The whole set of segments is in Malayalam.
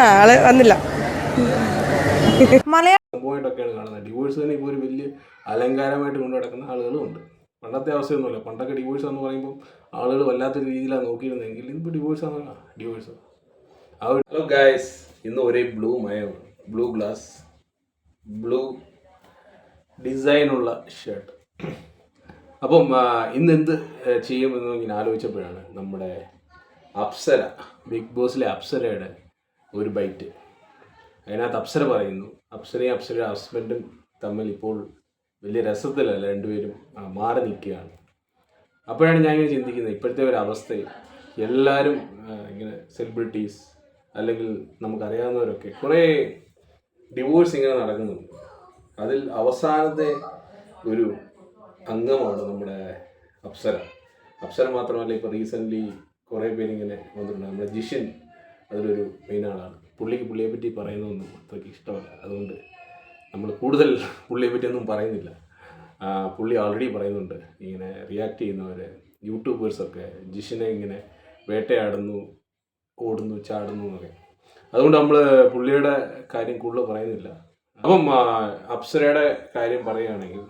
ആ ആൾ വന്നില്ല. മലയാള സംഭവമായിട്ടൊക്കെയാണ് കാണുന്നത്. ഡിവോഴ്സ് തന്നെ ഇപ്പോൾ ഒരു വലിയ അലങ്കാരമായിട്ട് കൊണ്ടു നടക്കുന്ന ആളുകളും ഉണ്ട്. പണ്ടത്തെ അവസ്ഥയൊന്നുമില്ല. പണ്ടൊക്കെ ഡിവോഴ്സ് എന്ന് പറയുമ്പോൾ ആളുകൾ വല്ലാത്തൊരു രീതിയിലാണ് നോക്കിയിരുന്നെങ്കിൽ ഇതിപ്പോൾ ഡിവോഴ്സ് ആണ്. ഡിവോഴ്സ് ഹലോ ഗായ്സ് ഇന്ന് ഒരേ ബ്ലൂ മയമാണ്. ബ്ലൂ ഗ്ലാസ് ബ്ലൂ ഡിസൈനുള്ള ഷർട്ട് അപ്പം ഇന്ന് എന്ത് ചെയ്യുമെന്ന് ഇങ്ങനെ ആലോചിച്ചപ്പോഴാണ് നമ്മുടെ അപ്സര ബിഗ് ബോസിലെ അപ്സരയുടെ ഒരു ബൈറ്റ് അതിനകത്ത് അപ്സര പറയുന്നു. അപ്സരയും അപ്സരയുടെ ഹസ്ബൻഡും തമ്മിൽ ഇപ്പോൾ വലിയ രസത്തിലല്ല രണ്ടുപേരും മാറി നിൽക്കുകയാണ്. അപ്പോഴാണ് ഞാൻ ഇങ്ങനെ ചിന്തിക്കുന്നത് ഇപ്പോഴത്തെ ഒരു അവസ്ഥയിൽ എല്ലാവരും ഇങ്ങനെ സെലിബ്രിറ്റീസ് അല്ലെങ്കിൽ നമുക്കറിയാവുന്നവരൊക്കെ കുറേ ഡിവോഴ്സ് ഇങ്ങനെ നടക്കുന്നുണ്ട്. അതിൽ അവസാനത്തെ ഒരു അംഗമാണ് നമ്മുടെ അപ്സര. അപ്സര മാത്രമല്ല ഇപ്പോൾ റീസെന്റ്ലി കുറേ പേരിങ്ങനെ വന്നിട്ടുണ്ട്. നമ്മുടെ ജിഷൻ അതിലൊരു മെയിൻ ആളാണ്. പുള്ളിക്ക് പുള്ളിയെ പറ്റി പറയുന്നതൊന്നും അത്രയ്ക്ക് ഇഷ്ടമല്ല. അതുകൊണ്ട് നമ്മൾ കൂടുതൽ പുള്ളിയെ പറ്റിയൊന്നും പറയുന്നില്ല. പുള്ളി ഓൾറെഡി പറയുന്നുണ്ട്. ഇങ്ങനെ റിയാക്ട് ചെയ്യുന്നവർ യൂട്യൂബേഴ്സൊക്കെ ജിഷിനെ ഇങ്ങനെ വേട്ടയാടുന്നു ഓടുന്നു ചാടുന്നു എന്നൊക്കെ. അതുകൊണ്ട് നമ്മൾ പുള്ളിയുടെ കാര്യം കൂടുതൽ പറയുന്നില്ല. അപ്പം അപ്സരയുടെ കാര്യം പറയുകയാണെങ്കിൽ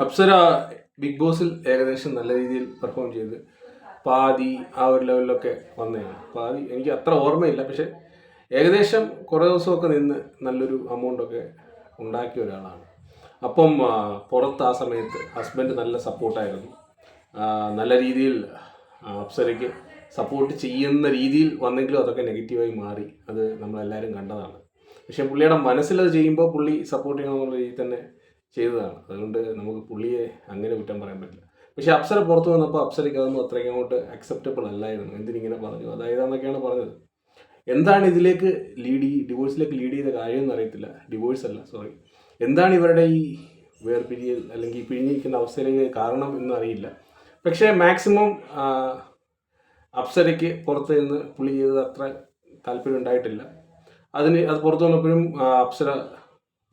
അപ്സര ബിഗ് ബോസിൽ ഏകദേശം നല്ല രീതിയിൽ പെർഫോം ചെയ്ത് പാതി ആ ഒരു ലെവലിലൊക്കെ വന്നതാണ് പാതി എനിക്ക് അത്ര ഓർമ്മയില്ല. പക്ഷെ ഏകദേശം കുറേ ദിവസമൊക്കെ നിന്ന് നല്ലൊരു എമൗണ്ടൊക്കെ ഉണ്ടാക്കിയ ഒരാളാണ്. അപ്പം പുറത്ത് ആ സമയത്ത് ഹസ്ബൻഡ് നല്ല സപ്പോർട്ടായിരുന്നു നല്ല രീതിയിൽ അപ്സരയ്ക്ക് സപ്പോർട്ട് ചെയ്യുന്ന രീതിയിൽ വന്നെങ്കിലും അതൊക്കെ നെഗറ്റീവായി മാറി. അത് നമ്മളെല്ലാവരും കണ്ടതാണ്. പക്ഷേ പുള്ളിയുടെ മനസ്സിലത് ചെയ്യുമ്പോൾ പുള്ളി സപ്പോർട്ട് ചെയ്യണമെന്നുള്ള രീതിയിൽ തന്നെ ചെയ്തതാണ്. അതുകൊണ്ട് നമുക്ക് പുള്ളിയെ അങ്ങനെ കുറ്റം പറയാൻ പറ്റില്ല. പക്ഷെ അപ്സര പുറത്ത് വന്നപ്പോൾ അപ്സരയ്ക്ക് അതൊന്നും അത്രയ്ക്ക് അങ്ങോട്ട് അക്സെപ്റ്റബിൾ അല്ലായിരുന്നു. എന്തിനിങ്ങനെ പറഞ്ഞു? അതായത് എന്നൊക്കെയാണ് പറഞ്ഞത്. എന്താണ് ഇതിലേക്ക് ലീഡ് ഈ ഡിവോഴ്സിലേക്ക് ലീഡ് ചെയ്ത കാര്യം എന്ന് അറിയത്തില്ല. ഡിവോഴ്സ് അല്ല സോറി എന്താണ് ഇവരുടെ ഈ വേർപിരിയൽ അല്ലെങ്കിൽ പിഴിഞ്ഞിരിക്കുന്ന അവസ്ഥയിലേക്ക് കാരണം എന്ന് അറിയില്ല. പക്ഷേ മാക്സിമം അപ്സരയ്ക്ക് പുറത്ത് നിന്ന് പുള്ളി ചെയ്തത് അത്ര താല്പര്യം ഉണ്ടായിട്ടില്ല. അതിന് അത് പുറത്തു വന്നപ്പോഴും അപ്സര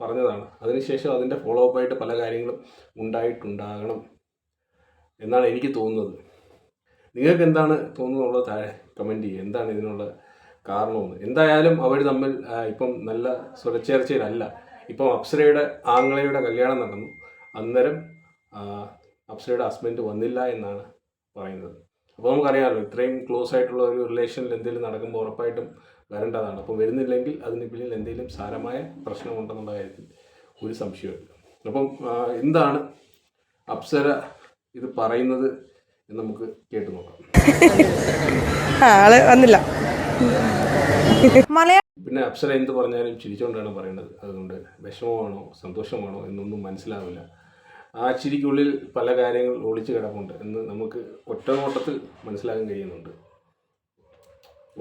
പറഞ്ഞതാണ്. അതിനുശേഷം അതിന്റെ ഫോളോ അപ്പ് ആയിട്ട് പല കാര്യങ്ങളും ഉണ്ടായിട്ടുണ്ടാകണം. എന്നാണ് എനിക്ക് തോന്നുന്നത്. നിങ്ങൾക്ക് എന്താണ് തോന്നുന്നുള്ളത് താഴെ കമന്റ് ചെയ്യുക എന്താണ് ഇതിനുള്ള കാരണമെന്ന്? എന്തായാലും അവർ തമ്മിൽ ഇപ്പം നല്ല സ്വരച്ചേർച്ചയിലല്ല. ഇപ്പം അപ്സരയുടെ ആങ്ങളയുടെ കല്യാണം നടന്നു. അന്നേരം അപ്സരയുടെ ഹസ്ബൻഡ് വന്നില്ല എന്നാണ് പറയുന്നത്. അപ്പോൾ നമുക്കറിയാമല്ലോ ഇത്രയും ക്ലോസ് ആയിട്ടുള്ള ഒരു റിലേഷനിൽ എന്തെങ്കിലും നടക്കുമ്പോൾ ഉറപ്പായിട്ടും വരേണ്ടതാണ്. അപ്പോൾ വരുന്നില്ലെങ്കിൽ അതിന് പിന്നിൽ എന്തെങ്കിലും സാരമായ പ്രശ്നമുണ്ടെന്നുള്ള കാര്യത്തിൽ ഒരു സംശയമില്ല അപ്പം എന്താണ് അപ്സര ഇത് പറയുന്നത് നമുക്ക് കേട്ടു നോക്കാം. ആൾ വന്നില്ല. മലയാള പിന്നെ അപ്സര എന്ത് പറഞ്ഞാലും ചിരിച്ചുകൊണ്ടാണ് പറയുന്നത് അതുകൊണ്ട് വിഷമമാണോ സന്തോഷമാണോ എന്നൊന്നും മനസ്സിലാവില്ല. ആ ചിരിക്കുള്ളിൽ പല കാര്യങ്ങൾ ഒളിച്ചു കിടപ്പുണ്ട് എന്ന് നമുക്ക് ഒറ്റ നോട്ടത്തിൽ മനസ്സിലാക്കാൻ കഴിയുന്നുണ്ട്.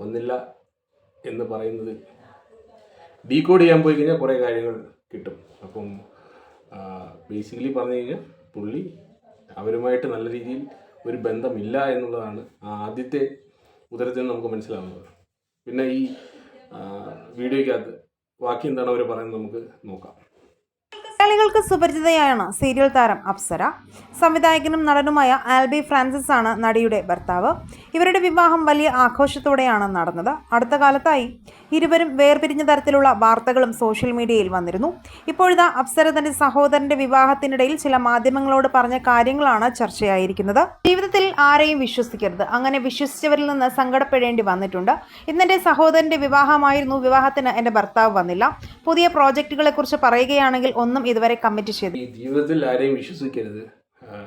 വന്നില്ല എന്ന് പറയുന്നത് ഡീകോഡ് ചെയ്യാൻ പോയി കഴിഞ്ഞാൽ കുറേ കാര്യങ്ങൾ കിട്ടും. അപ്പം ബേസിക്കലി പറഞ്ഞു കഴിഞ്ഞാൽ പുള്ളി അവരുമായിട്ട് നല്ല രീതിയിൽ ഒരു ബന്ധമില്ല എന്നുള്ളതാണ് ആദ്യത്തെ ഉദരത്തിൽ നമുക്ക് മനസ്സിലാവുന്നത്. പിന്നെ ഈ വീഡിയോയ്ക്കകത്ത് ബാക്കി എന്താണ് അവർ പറയുന്നത് നമുക്ക് നോക്കാം. മലയാളികൾക്ക് സുപരിചിതയാണ് സീരിയൽ താരം അപ്സര. സംവിധായകനും നടനുമായ ആൽബി ഫ്രാൻസിസ് ആണ് നടിയുടെ ഭർത്താവ്. ഇവരുടെ വിവാഹം വലിയ ആഘോഷത്തോടെയാണ് നടന്നത്. അടുത്ത കാലത്തായി ഇരുവരും വേർപിരിഞ്ഞ തരത്തിലുള്ള വാർത്തകളും സോഷ്യൽ മീഡിയയിൽ വന്നിരുന്നു. ഇപ്പോഴത്തെ അപ്സര തന്റെ സഹോദരന്റെ വിവാഹത്തിനിടയിൽ ചില മാധ്യമങ്ങളോട് പറഞ്ഞ കാര്യങ്ങളാണ് ചർച്ചയായിരിക്കുന്നത്. ജീവിതത്തിൽ ആരെയും വിശ്വസിക്കരുത്. അങ്ങനെ വിശ്വസിച്ചവരിൽ നിന്ന് സങ്കടപ്പെടേണ്ടി വന്നിട്ടുണ്ട്. ഇന്നെന്റെ സഹോദരന്റെ വിവാഹമായിരുന്നു. വിവാഹത്തിന് എന്റെ ഭർത്താവ് വന്നില്ല. പുതിയ പ്രോജക്റ്റുകളെ കുറിച്ച് പറയുകയാണെങ്കിൽ ഒന്നും ഇതുവരെ കമ്മിറ്റ് ചെയ്തു ജീവിതത്തിൽ ആരെയും വിശ്വസിക്കരുത്.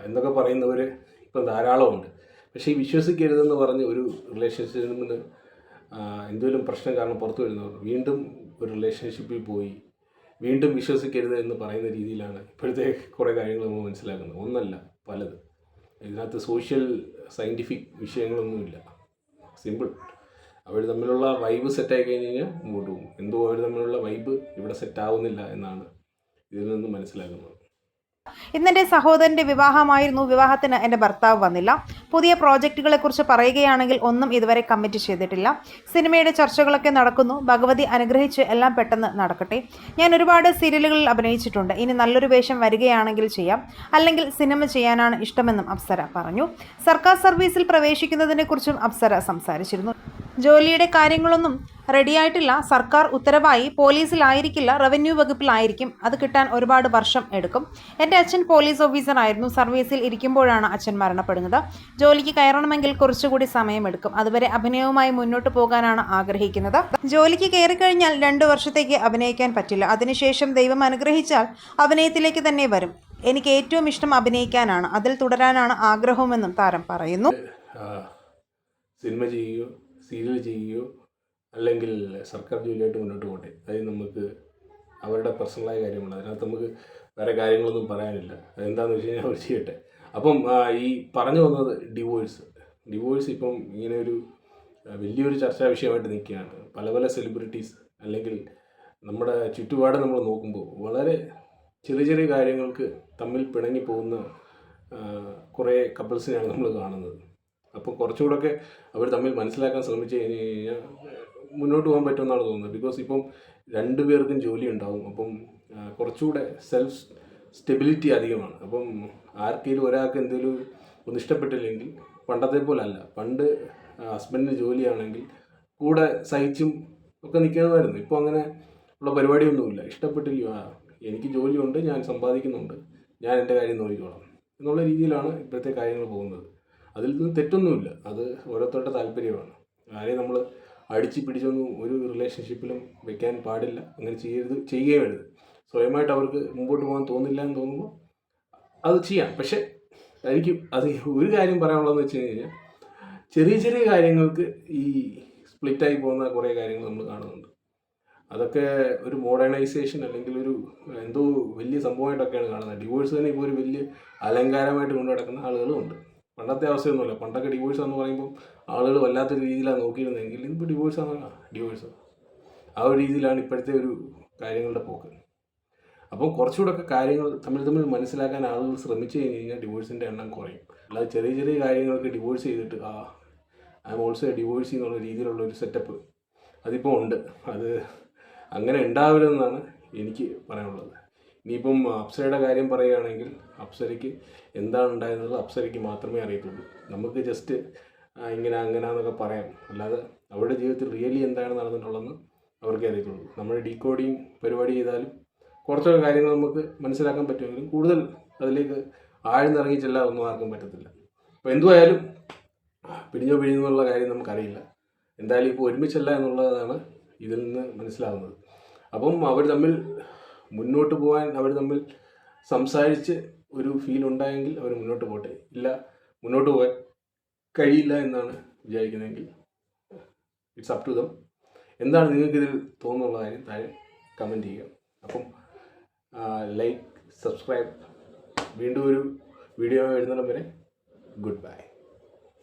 എന്നൊക്കെ പറയുന്നവർ ഇപ്പം ധാരാളമുണ്ട്. പക്ഷേ ഈ വിശ്വസിക്കരുതെന്ന് പറഞ്ഞ് ഒരു ആ, എന്തെങ്കിലും പ്രശ്നം കാരണം പുറത്തു വരുന്നവർ വീണ്ടും ഒരു റിലേഷൻഷിപ്പിൽ പോയി വീണ്ടും വിശ്വസിക്കരുത് എന്ന് പറയുന്ന രീതിയിലാണ് ഇപ്പോഴത്തെ കുറേ കാര്യങ്ങൾ നമ്മൾ മനസ്സിലാക്കുന്നത്. ഒന്നല്ല പലത്. ഇതിനകത്ത് സോഷ്യൽ സയന്റിഫിക് വിഷയങ്ങളൊന്നുമില്ല സിമ്പിൾ അവർ തമ്മിലുള്ള വൈബ് സെറ്റായി കഴിഞ്ഞ് കഴിഞ്ഞാൽ മുമ്പോട്ട് പോകും. എന്തോ അവർ തമ്മിലുള്ള വൈബ് ഇവിടെ സെറ്റ് ആവുന്നില്ല എന്നാണ് ഇതിൽ നിന്ന് മനസ്സിലാക്കുന്നത് ഇന്നെന്റെ സഹോദരന്റെ വിവാഹമായിരുന്നു വിവാഹത്തിന് എന്റെ ഭർത്താവ് വന്നില്ല. പുതിയ പ്രോജക്റ്റുകളെ കുറിച്ച് പറയുകയാണെങ്കിൽ ഒന്നും ഇതുവരെ കമ്മിറ്റ് ചെയ്തിട്ടില്ല. സിനിമയുടെ ചർച്ചകളൊക്കെ നടക്കുന്നു. ഭഗവതി അനുഗ്രഹിച്ച് എല്ലാം പെട്ടെന്ന് നടക്കട്ടെ. ഞാൻ ഒരുപാട് സീരിയലുകളിൽ അഭിനയിച്ചിട്ടുണ്ട്. ഇനി നല്ലൊരു വേഷം വരികയാണെങ്കിൽ ചെയ്യാം. അല്ലെങ്കിൽ സിനിമ ചെയ്യാനാണ് ഇഷ്ടമെന്നും അപ്സര പറഞ്ഞു. സർക്കാർ സർവീസിൽ പ്രവേശിക്കുന്നതിനെക്കുറിച്ചും അപ്സര സംസാരിച്ചിരുന്നു. ജോലിയുടെ കാര്യങ്ങളൊന്നും റെഡിയായിട്ടില്ല. സർക്കാർ ഉത്തരവായി. പോലീസിലായിരിക്കില്ല. റവന്യൂ വകുപ്പിലായിരിക്കും. അത് കിട്ടാൻ ഒരുപാട് വർഷം എടുക്കും. എന്റെ അച്ഛൻ പോലീസ് ഓഫീസറായിരുന്നു. സർവീസിൽ ഇരിക്കുമ്പോഴാണ് അച്ഛൻ മരണപ്പെടുന്നത്. ജോലിക്ക് കയറണമെങ്കിൽ കുറച്ചുകൂടി സമയമെടുക്കും. അതുവരെ അഭിനയവുമായി മുന്നോട്ട് പോകാനാണ് ആഗ്രഹിക്കുന്നത്. ജോലിക്ക് കയറിക്കഴിഞ്ഞാൽ രണ്ടു വർഷത്തേക്ക് അഭിനയിക്കാൻ പറ്റില്ല. അതിനുശേഷം ദൈവം അനുഗ്രഹിച്ചാൽ അഭിനയത്തിലേക്ക് തന്നെ വരും. എനിക്ക് ഏറ്റവും ഇഷ്ടം അഭിനയിക്കാനാണ്. അതിൽ തുടരാനാണ് ആഗ്രഹമെന്നും താരം പറയുന്നു. സിനിമ ചെയ്യുകയോ സീരിയൽ ചെയ്യുകയോ അല്ലെങ്കിൽ സർക്കാർ ജോലിയായിട്ട് മുന്നോട്ട് പോകട്ടെ. അതായത് നമുക്ക് അവരുടെ പേഴ്സണലായ കാര്യമാണ്. അതിനകത്ത് നമുക്ക് വേറെ കാര്യങ്ങളൊന്നും പറയാനില്ല. അതെന്താണെന്ന് വെച്ച് കഴിഞ്ഞാൽ അവർ ചെയ്യട്ടെ. അപ്പം ഈ പറഞ്ഞു വന്നത് ഡിവോഴ്സ് ഡിവോഴ്സ് ഇപ്പം ഇങ്ങനെ ഒരു വലിയൊരു ചർച്ചാ വിഷയമായിട്ട് നിൽക്കുകയാണ്. പല പല സെലിബ്രിറ്റീസ് അല്ലെങ്കിൽ നമ്മുടെ ചുറ്റുപാട് നമ്മൾ നോക്കുമ്പോൾ വളരെ ചെറിയ ചെറിയ കാര്യങ്ങൾക്ക് തമ്മിൽ പിണങ്ങി പോകുന്ന കുറേ കപ്പിൾസിനെയാണ് നമ്മൾ കാണുന്നത്. അപ്പോൾ കുറച്ചുകൂടെയൊക്കെ അവർ തമ്മിൽ മനസ്സിലാക്കാൻ ശ്രമിച്ചു കഴിഞ്ഞ് കഴിഞ്ഞാൽ മുന്നോട്ട് പോകാൻ പറ്റുമെന്നാണ് തോന്നുന്നത്. ബിക്കോസ് ഇപ്പം രണ്ടു പേർക്കും ജോലി ഉണ്ടാവും. അപ്പം കുറച്ചുകൂടെ സെൽഫ് സ്റ്റെബിലിറ്റി അധികമാണ്. അപ്പം ആർക്കെങ്കിലും ഒരാൾക്ക് എന്തെങ്കിലും ഒന്ന് ഇഷ്ടപ്പെട്ടില്ലെങ്കിൽ പണ്ടത്തെ അല്ല പണ്ട് ഹസ്ബൻഡിന് ജോലിയാണെങ്കിൽ കൂടെ സഹിച്ചും ഒക്കെ നിൽക്കുന്നതായിരുന്നു. ഇപ്പോൾ അങ്ങനെ ഉള്ള പരിപാടിയൊന്നുമില്ല. ഇഷ്ടപ്പെട്ടില്ല. എനിക്ക് ജോലിയുണ്ട് ഞാൻ സമ്പാദിക്കുന്നുണ്ട്. ഞാൻ എന്റെ കാര്യം നോക്കിക്കോളാം. എന്നുള്ള രീതിയിലാണ് ഇപ്പോഴത്തെ കാര്യങ്ങൾ പോകുന്നത്. അതിൽ നിന്ന് തെറ്റൊന്നുമില്ല. അത് ഓരോരുത്തരുടെ താല്പര്യമാണ്. ആരെയും നമ്മൾ അടിച്ചു പിടിച്ചൊന്നും ഒരു റിലേഷൻഷിപ്പിലും വെക്കാൻ പാടില്ല. അങ്ങനെ ചെയ്യരുത് ചെയ്യുകയും സ്വയമായിട്ട് അവർക്ക് മുമ്പോട്ട് പോകാൻ തോന്നില്ല എന്ന് തോന്നുമ്പോൾ അത് ചെയ്യാം. പക്ഷെ എനിക്ക് അത് ഒരു കാര്യം പറയാനുള്ളതെന്ന് വെച്ച് കഴിഞ്ഞാൽ ചെറിയ ചെറിയ കാര്യങ്ങൾക്ക് ഈ സ്പ്ലിറ്റായി പോകുന്ന കുറേ കാര്യങ്ങൾ നമ്മൾ കാണുന്നുണ്ട്. അതൊക്കെ ഒരു മോഡേണൈസേഷൻ അല്ലെങ്കിൽ ഒരു എന്തോ വലിയ സംഭവമായിട്ടൊക്കെയാണ് കാണുന്നത്. ഡിവോഴ്സ് തന്നെ ഇപ്പോൾ ഒരു വലിയ അലങ്കാരമായിട്ട് കൊണ്ടു നടക്കുന്ന ആളുകളും ഉണ്ട്. പണ്ടത്തെ അവസ്ഥയൊന്നുമില്ല. പണ്ടൊക്കെ ഡിവോഴ്സ് എന്ന് പറയുമ്പോൾ ആളുകൾ വല്ലാത്ത രീതിയിലാണ് നോക്കിയിരുന്നെങ്കിൽ ഇപ്പോൾ ഡിവോഴ്സ് ആണ് ഡിവോഴ്സ് ആ ഒരു രീതിയിലാണ് ഇപ്പോഴത്തെ ഒരു കാര്യങ്ങളുടെ പോക്ക്. അപ്പം കുറച്ചുകൂടെയൊക്കെ കാര്യങ്ങൾ തമ്മിൽ തമ്മിൽ മനസ്സിലാക്കാൻ ആളുകൾ ശ്രമിച്ചു കഴിഞ്ഞ് കഴിഞ്ഞാൽ ഡിവോഴ്സിന്റെ എണ്ണം കുറയും. അല്ലാതെ ചെറിയ ചെറിയ കാര്യങ്ങൾക്ക് ഡിവോഴ്സ് ചെയ്തിട്ട് ആ ഐ എം ഓൾസോ ഡിവോഴ്സ് എന്നുള്ള രീതിയിലുള്ള ഒരു സെറ്റപ്പ് അതിപ്പോൾ ഉണ്ട്. അത് അങ്ങനെ ഉണ്ടാവില്ലെന്നാണ് എനിക്ക് പറയാനുള്ളത്. ഇനിയിപ്പം അപ്സരയുടെ കാര്യം പറയുകയാണെങ്കിൽ അപ്സരയ്ക്ക് എന്താണ് ഉണ്ടായിരുന്നത് അപ്സരയ്ക്ക് മാത്രമേ അറിയത്തുള്ളൂ. നമുക്ക് ജസ്റ്റ് ഇങ്ങനെ അങ്ങനെ എന്നൊക്കെ പറയാം. അല്ലാതെ അവരുടെ ജീവിതത്തിൽ റിയലി എന്താണ് നടന്നിട്ടുള്ളതെന്ന് അവർക്കേ അറിയത്തുള്ളൂ. നമ്മൾ ഡീകോഡിങ് പരിപാടി ചെയ്താലും കുറച്ചൊക്കെ കാര്യങ്ങൾ നമുക്ക് മനസ്സിലാക്കാൻ പറ്റുമെങ്കിലും കൂടുതൽ അതിലേക്ക് ആഴ്ന്നിറങ്ങി ചെല്ലാൻ ഒന്നും ആർക്കും പറ്റത്തില്ല. അപ്പോൾ എന്തുമായാലും പിടിഞ്ഞോ പിഴിഞ്ഞെന്നുള്ള കാര്യം നമുക്കറിയില്ല. എന്തായാലും ഇപ്പോൾ ഒരുമിച്ചല്ല എന്നുള്ളതാണ് ഇതിൽ നിന്ന് മനസ്സിലാകുന്നത് അപ്പം അവർ തമ്മിൽ മുന്നോട്ട് പോകാൻ അവർ തമ്മിൽ സംസാരിച്ച് ഒരു ഫീൽ ഉണ്ടായെങ്കിൽ അവർ മുന്നോട്ട് പോട്ടെ. ഇല്ല മുന്നോട്ട് പോകാൻ കഴിയില്ല എന്നാണ് വിചാരിക്കുന്നതെങ്കിൽ ഇറ്റ്സ് അപ് ടു ദം എന്താണ് നിങ്ങൾക്കിതിൽ തോന്നുന്നുള്ള കാര്യം താഴെ കമന്റ് ചെയ്യുക. അപ്പം ലൈക്ക് സബ്സ്ക്രൈബ് വീണ്ടും ഒരു വീഡിയോ വരുന്നിടം വരെ ഗുഡ് ബൈ